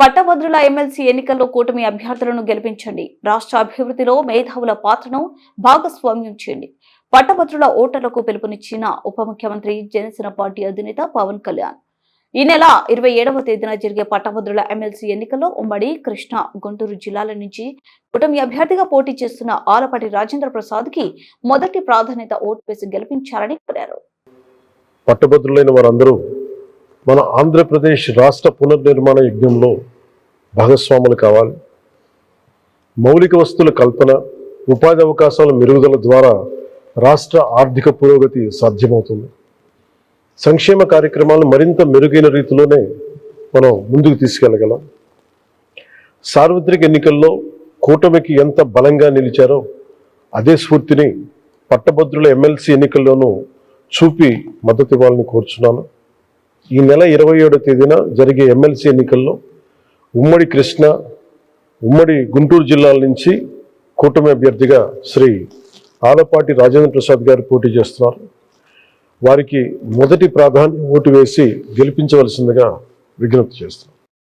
పట్టభద్రుల ఎమ్మెల్సీ ఎన్నికల్లో కూటమి అభ్యర్థులను గెలిపించండి. రాష్ట్ర అభివృద్ధిలో మేధావుల పాత్రను భాగస్వామ్యం చేయండి. పట్టభద్రుల ఓటర్లకు పిలుపునిచ్చిన ఉప ముఖ్యమంత్రి జనసేన పార్టీ అధినేత పవన్ కళ్యాణ్. ఈ నెల ఇరవై ఏడవ తేదీన జరిగే పట్టభద్రుల ఎమ్మెల్సీ ఎన్నికల్లో ఉమ్మడి కృష్ణా గుంటూరు జిల్లాల నుంచి కూటమి అభ్యర్థిగా పోటీ చేస్తున్న ఆలపాటి రాజేంద్ర ప్రసాద్కి మొదటి ప్రాధాన్యత ఓటు వేసి గెలిపించాలని కోరారు. పట్టభద్రులైన వారందరూ మన ఆంధ్రప్రదేశ్ రాష్ట్ర పునర్నిర్మాణ యజ్ఞంలో భాగస్వాములు కావాలి. మౌలిక వస్తువుల కల్పన ఉపాధి అవకాశాల మెరుగుదల ద్వారా రాష్ట్ర ఆర్థిక పురోగతి సాధ్యమవుతుంది. సంక్షేమ కార్యక్రమాలను మరింత మెరుగైన రీతిలోనే మనం ముందుకు తీసుకెళ్ళగలం. సార్వత్రిక ఎన్నికల్లో కూటమికి ఎంత బలంగా నిలిచారో అదే స్ఫూర్తిని పట్టభద్రుల ఎమ్మెల్సీ ఎన్నికల్లోనూ చూపి మద్దతు ఇవ్వాలని కోరుచున్నాను. ఈ నెల ఇరవై ఏడో తేదీన జరిగే ఎమ్మెల్సీ ఎన్నికల్లో ఉమ్మడి కృష్ణ ఉమ్మడి గుంటూరు జిల్లాల నుంచి కూటమి అభ్యర్థిగా శ్రీ ఆలపాటి రాజేంద్ర ప్రసాద్ గారు పోటీ చేస్తున్నారు. వారికి మొదటి ప్రాధాన్యం ఓటు వేసి గెలిపించవలసిందిగా విజ్ఞప్తి చేస్తున్నారు.